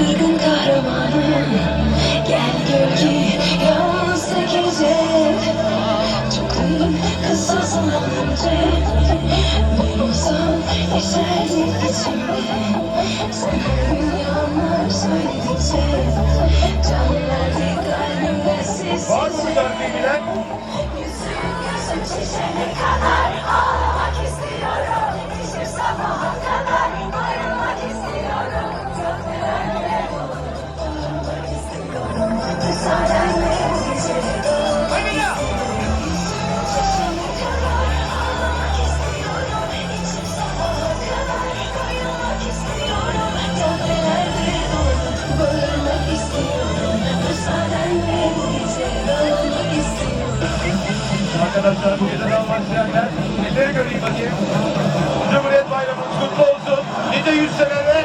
kırgın kahramanım Gel gör ki yalnız gece Çok değil kısa zaman önce Bir bulsam yeşerdi içimde Sen her gün arkadaşlar. Buradan almak isteyenler. Elleri göreyim bakayım. Cumhuriyet Bayramımız kutlu olsun. Nice yüz senelere